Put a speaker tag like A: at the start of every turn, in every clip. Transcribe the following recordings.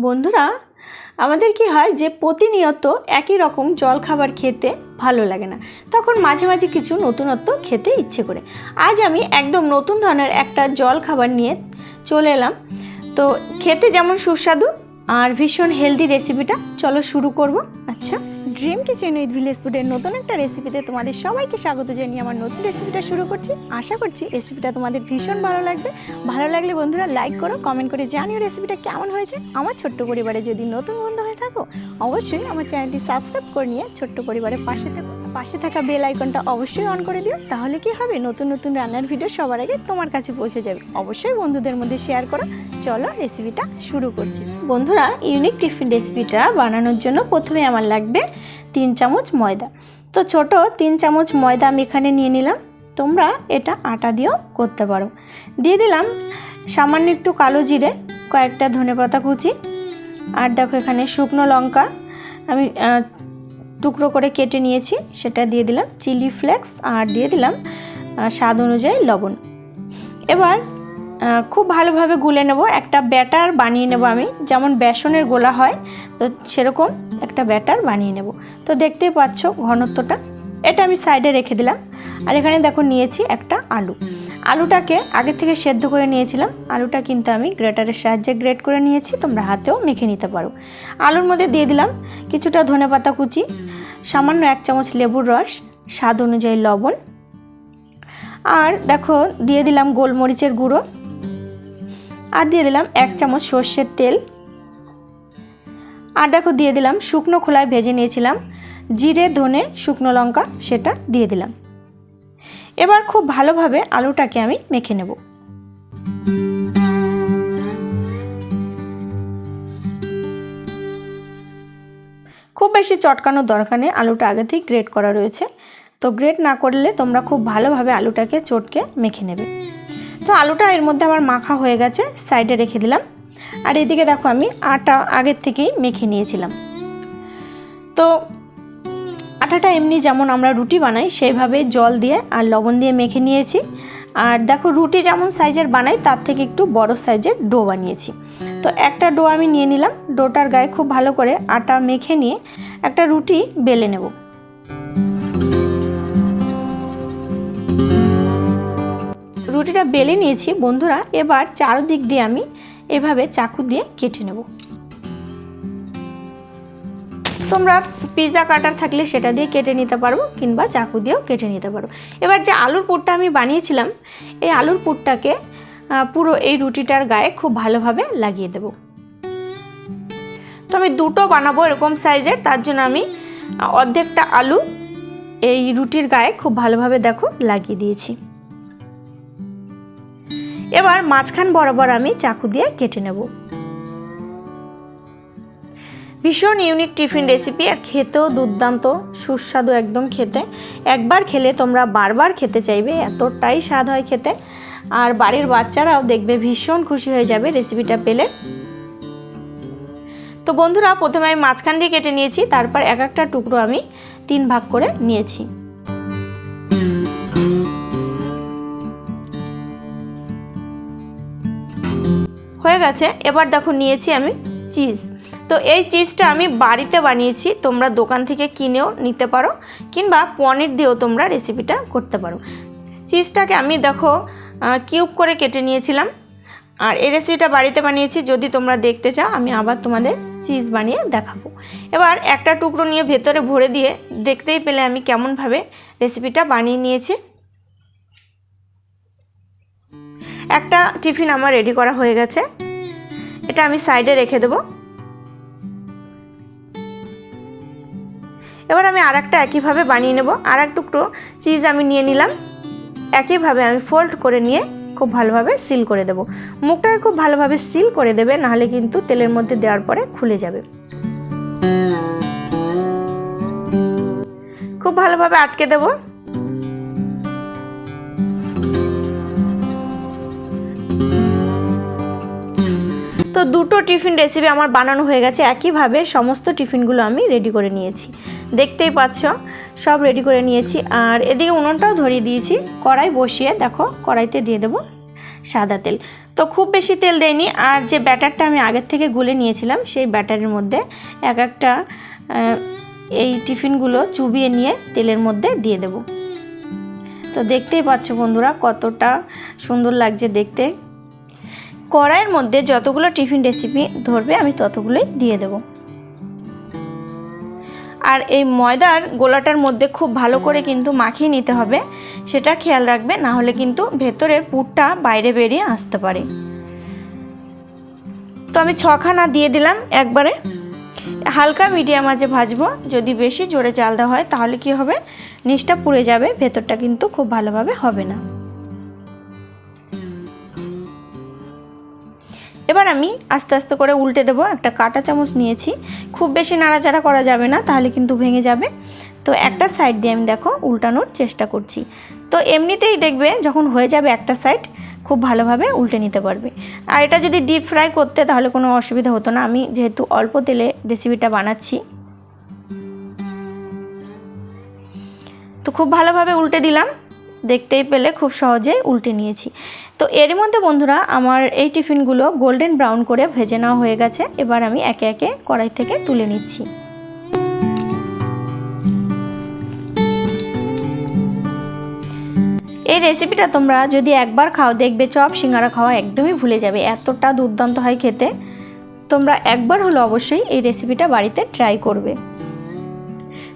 A: বন্ধুরা, আমাদের কি হয় যে প্রতিনিয়ত একই রকম জল খাবার খেতে ভালো লাগে না। তখন মাঝে মাঝে কিছু নতুনত্ব খেতে ইচ্ছে করে। আজ আমি একদম নতুন ধরনের একটা জল খাবার নিয়ে চলে এলাম। তো খেতে যেমন সুস্বাদু আর ভীষণ হেলদি রেসিপিটা চলো শুরু করব। আচ্ছা ড্রিম কিচেন উইথ ভিলেজ ফুডের নতুন একটা রেসিপিতে তোমাদের সবাইকে স্বাগত জানিয়ে আমার নতুন রেসিপিটা শুরু করছি। আশা করছি রেসিপিটা তোমাদের ভীষণ ভালো লাগবে। ভালো লাগলে বন্ধুরা লাইক করো কমেন্ট করে জানিও রেসিপিটা কেমন হয়েছে। আমার ছোট্ট পরিবারে যদি নতুন বন্ধু হয়ে থাকো, অবশ্যই আমার চ্যানেলটি সাবস্ক্রাইব করে নিয়ে ছোট্ট পরিবারের পাশে থাকো। পাশে থাকা বেল আইকনটা অবশ্যই অন করে দিও, তাহলে কি হবে? নতুন নতুন রান্নার ভিডিও সবার আগে তোমার কাছে পৌঁছে যাবে। অবশ্যই বন্ধুদের মধ্যে শেয়ার করো। চলো রেসিপিটা শুরু করছি। বন্ধুরা ইউনিক টিফিন রেসিপিটা বানানোর জন্য প্রথমে আমার লাগবে তিন চামচ ময়দা। তো ছোট তিন চামচ ময়দা আমি এখানে নিয়ে নিলাম। তোমরা এটা আটা দিয়েও করতে পারো। দিয়ে দিলাম সামান্য একটু কালো জিরে, কয়েকটা ধনেপাতা কুচি, আর দেখো এখানে শুকনো লঙ্কা। আমি টুকরো করে কেটে নিয়েছি, সেটা দিয়ে দিলাম চিলি ফ্লেক্স আর দিয়ে দিলাম স্বাদ অনুযায়ী লবণ। এবার খুব ভালোভাবে গুলে নেব, একটা ব্যাটার বানিয়ে নেব আমি, যেমন বেসনের গোলা হয়, তো সেরকম একটা ব্যাটার বানিয়ে নেব। তো দেখতেই পাচ্ছ ঘনত্বটা, এটা আমি সাইডে রেখে দিলাম। আর এখানে দেখো নিয়েছি একটা আলু। আলুটাকে আগে থেকে সেদ্ধ করে নিয়েছিলাম। আলুটা কিন্তু আমি গ্রেটারের সাহায্যে গ্রেট করে নিয়েছি, তোমরা হাতেও মেখে নিতে পারো। আলুর মধ্যে দিয়ে দিলাম কিছুটা ধনেপাতা কুচি, সামান্য এক চামচ লেবুর রস, স্বাদ অনুযায়ী লবণ। আর দেখো, দিয়ে দিলাম গোলমরিচের গুঁড়ো। আর দিয়ে দিলাম এক চামচ সর্ষের তেল। আর দেখো, দিয়ে দিলাম শুকনো খোলায় ভেজে নিয়েছিলাম। জিরে, ধনে, শুকনো লঙ্কা, সেটা দিয়ে দিলাম। এবার খুব ভালোভাবে আলুটাকে আমি মেখে নেব। খুব বেশি চটকানোর দরকার নেই, আলুটা আগে থেকে গ্রেট করা রয়েছে। তো গ্রেট না করলে তোমরা খুব ভালোভাবে আলুটাকে চটকে মেখে নেবে। তো আলুটা এর মধ্যে আমার মাখা হয়ে গেছে সাইডে রেখে দিলাম। আর এদিকে দেখো আমি আটা আগের থেকেই মেখে নিয়েছিলাম। তো আটাটা এমনি যেমন আমরা রুটি বানাই, সেইভাবে জল দিয়ে আর লবণ দিয়ে মেখে নিয়েছি। আর দেখো রুটি যেমন সাইজের বানাই, তার থেকে একটু বড় সাইজের ডো বানিয়েছি। তো একটা ডো আমি নিয়ে নিলাম, ডোটার গায়ে খুব ভালো করে আটা মেখে নিয়ে একটা রুটি বেলে নেব। রুটিটা বেলে নিয়েছি বন্ধুরা, এবার চারদিক দিয়ে আমি এভাবে চাকু দিয়ে কেটে নেব। তোমরা পিৎজা কাটার থাকলে সেটা দিয়ে কেটে নিতে পারো কিংবা চাকু দিয়েও কেটে নিতে পারো। এবার যে আলুর পুরটা আমি বানিয়েছিলাম, এই আলুর পুরটাকে পুরো এই রুটিটার গায়ে খুব ভালোভাবে লাগিয়ে দেব। তো আমি দুটো বানাবো এরকম সাইজের তার জন্য আমি অর্ধেকটা আলু এই রুটির গায়ে খুব ভালোভাবে দেখো লাগিয়ে দিয়েছি। এবার মাঝখান বরাবর আমি চাকু দিয়ে কেটে নেব। ভীষণ ইউনিক টিফিন রেসিপি আর খেতেও দুর্দান্ত, সুস্বাদু একদম খেতে। একবার খেলে তোমরা বারবার খেতে চাইবে, এতটাই স্বাদ হয় খেতে। আর বাড়ির বাচ্চারাও দেখবে ভীষণ খুশি হয়ে যাবে রেসিপিটা পেলে। তো বন্ধুরা, প্রথমে আমি মাঝখান দিয়ে কেটে নিয়েছি, তারপর এক একটা টুকরো আমি তিন ভাগ করে নিয়েছি। হয়ে গেছে, এবার দেখো নিয়েছি আমি চিজ তো এই চিজটা আমি বাড়িতে বানিয়েছি, তোমরা দোকান থেকে কিনেও নিতে পারো, কিংবা পনির দিয়েও তোমরা রেসিপিটা করতে পারো। চিজটাকে আমি দেখো কিউব করে কেটে নিয়েছিলাম, আর এই রেসিপিটা বাড়িতে বানিয়েছি, যদি তোমরা দেখতে চাও, আমি আবার তোমাদের চিজ বানিয়ে দেখাবো। এবার একটা টুকরো নিয়ে ভেতরে ভরে দিয়ে দেখতেই পেলে আমি কেমনভাবে রেসিপিটা বানিয়ে নিয়েছি। একটা টিফিন আমার রেডি করা হয়ে গেছে, এটা আমি সাইডে রেখে দেবো। এবার আমি আর একটা একইভাবে বানিয়ে নেব। আর এক টুকরো চিজ আমি নিয়ে নিলাম। একইভাবে আমি ফোল্ড করে নিয়ে খুব ভালোভাবে সিল করে দেব। মুখটাকে খুব ভালোভাবে সিল করে দেবে, নাহলে কিন্তু তেলের মধ্যে দেওয়ার পরে খুলে যাবে। খুব ভালোভাবে আটকে দেবো। দুটো টিফিন রেসিপি আমার বানানো হয়ে গেছে। একইভাবে সমস্ত টিফিনগুলো আমি রেডি করে নিয়েছি। দেখতেই পাচ্ছ, সব রেডি করে নিয়েছি। আর এদিকে উনুনটাও ধরিয়ে দিয়েছি। কড়াই বসিয়ে দেখো, কড়াইতে দিয়ে দেবো সাদা তেল। তো খুব বেশি তেল দেয়নি আর যে ব্যাটারটা আমি আগের থেকে গুলে নিয়েছিলাম, সেই ব্যাটারের মধ্যে এক একটা এই টিফিনগুলো চুবিয়ে নিয়ে তেলের মধ্যে দিয়ে দেব। তো দেখতেই পাচ্ছ বন্ধুরা, কতটা সুন্দর লাগছে দেখতে। কড়াইয়ের মধ্যে যতগুলো টিফিন রেসিপি ধরবে, আমি ততগুলোই দিয়ে দেব। আর এই ময়দার গোলাটার মধ্যে খুব ভালো করে কিন্তু মাখিয়ে নিতে হবে, সেটা খেয়াল রাখবে, না হলে কিন্তু ভেতরের পুরটা বাইরে বেরিয়ে আসতে পারে। তো আমি ছখানা দিয়ে দিলাম, একবারে। হালকা মিডিয়াম আঁচে ভাজবো, যদি বেশি জোরে চাল দেওয়া হয়, তাহলে কি হবে? নিচটা পুড়ে যাবে, ভেতরটা কিন্তু খুব ভালোভাবে হবে না। এবার আমি আস্তে আস্তে করে উল্টে দেবো। একটা কাঁটা চামচ নিয়েছি। খুব বেশি নাড়াচাড়া করা যাবে না, তাহলে কিন্তু ভেঙে যাবে। তো একটা সাইড দিয়ে আমি দেখো উল্টানোর চেষ্টা করছি। তো এমনিতেই দেখবে যখন হয়ে যাবে একটা সাইড, খুব ভালোভাবে উল্টে নিতে পারবে। আর এটা যদি ডিপ ফ্রাই করতে তাহলে কোনো অসুবিধা হতো না। আমি যেহেতু অল্প তেলে রেসিপিটা বানাচ্ছি। তো খুব ভালোভাবে উল্টে দিলাম। দেখতেই পেলে খুব সহজেই উল্টে নিয়েছি। তো এর মধ্যে বন্ধুরা, আমার এই টিফিনগুলো গোল্ডেন ব্রাউন করে ভেজে নেওয়া হয়ে গেছে। এবার আমি একে একে কড়াই থেকে তুলে নিচ্ছি। এই রেসিপিটা তোমরা যদি একবার খাও, দেখবে চপ, সিঙ্গারা খাওয়া একদমই ভুলে যাবে। এতটা দুর্দান্ত হয় খেতে। তোমরা একবার হলো অবশ্যই এই রেসিপিটা বাড়িতে ট্রাই করবে।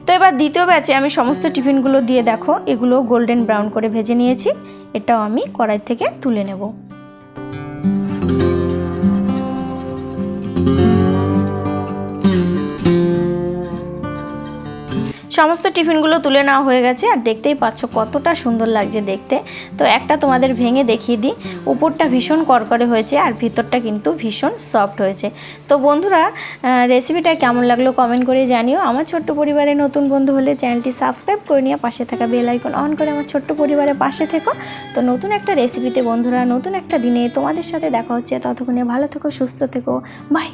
A: তো এবার দ্বিতীয় ব্যাচে আমি সমস্ত টিফিনগুলো দিয়ে দেখো, এগুলো গোল্ডেন ব্রাউন করে ভেজে নিয়েছি, এটাও আমি কড়াই থেকে তুলে নেব। সমস্ত টিফিনগুলো তুলে নেওয়া হয়ে গেছে আর দেখতেই পাচ্ছ কতটা সুন্দর লাগছে দেখতে। তো একটা তোমাদের ভেঙে দেখিয়ে দিই, উপরটা ভীষণ করকরে হয়েছে আর ভিতরটা কিন্তু ভীষণ সফট হয়েছে। তো বন্ধুরা রেসিপিটা কেমন লাগল কমেন্ট করে জানিও। আমার ছোট্ট পরিবারে নতুন বন্ধু হলে চ্যানেলটি সাবস্ক্রাইব করে নিয়ে পাশে থাকা বেল আইকন অন করে আমার ছোট্ট পরিবারের পাশে থেকো। তো নতুন একটা রেসিপিতে বন্ধুরা, নতুন একটা দিনে তোমাদের সাথে দেখা হচ্ছে। ততক্ষণে ভালো থেকো, সুস্থ থেকো। বাই